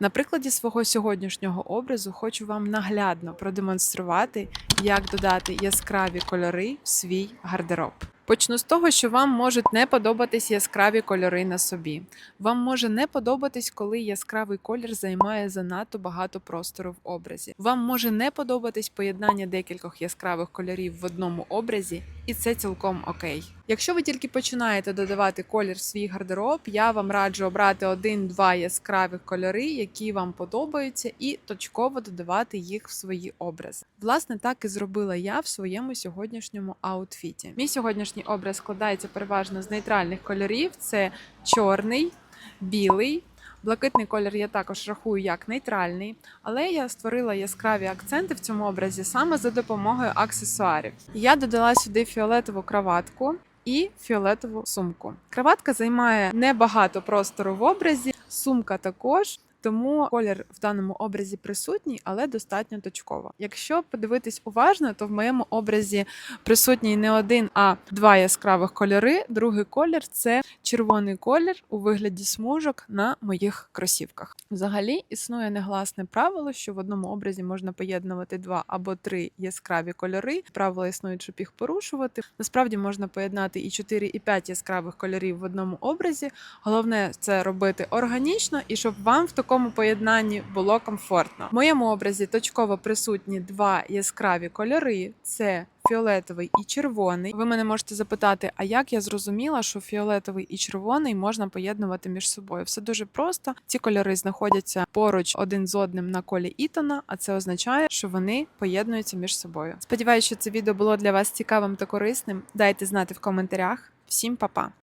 На прикладі свого сьогоднішнього образу хочу вам наглядно продемонструвати, як додати яскраві кольори в свій гардероб. Почну з того, що вам можуть не подобатись яскраві кольори на собі. Вам може не подобатись, коли яскравий колір займає занадто багато простору в образі. Вам може не подобатись поєднання декількох яскравих кольорів в одному образі, і це цілком окей. Якщо ви тільки починаєте додавати колір в свій гардероб, я вам раджу обрати один-два яскравих кольори, які вам подобаються, і точково додавати їх в свої образи. Власне, так і зробила я в своєму сьогоднішньому аутфіті. Мій сьогоднішній образ складається переважно з нейтральних кольорів: це чорний, білий. Блакитний колір я також рахую як нейтральний, але я створила яскраві акценти в цьому образі саме за допомогою аксесуарів. Я додала сюди фіолетову краватку і фіолетову сумку. Краватка займає небагато простору в образі, сумка також. Тому колір в даному образі присутній, але достатньо точково. Якщо подивитись уважно, то в моєму образі присутній не один, а два яскравих кольори. Другий колір це червоний колір у вигляді смужок на моїх кросівках. Взагалі існує негласне правило, що в одному образі можна поєднувати два або три яскраві кольори. Правила існують, щоб їх порушувати. Насправді можна поєднати і 4, і 5 яскравих кольорів в одному образі. Головне це робити органічно і щоб вам в такому поєднанні було комфортно. В моєму образі точково присутні два яскраві кольори: це фіолетовий і червоний. Ви мене можете запитати, а як я зрозуміла, що фіолетовий і червоний можна поєднувати між собою? Все дуже просто. Ці кольори знаходяться поруч один з одним на колі Ітона, а це означає, що вони поєднуються між собою. Сподіваюся, що це відео було для вас цікавим та корисним. Дайте знати в коментарях. Всім па-па!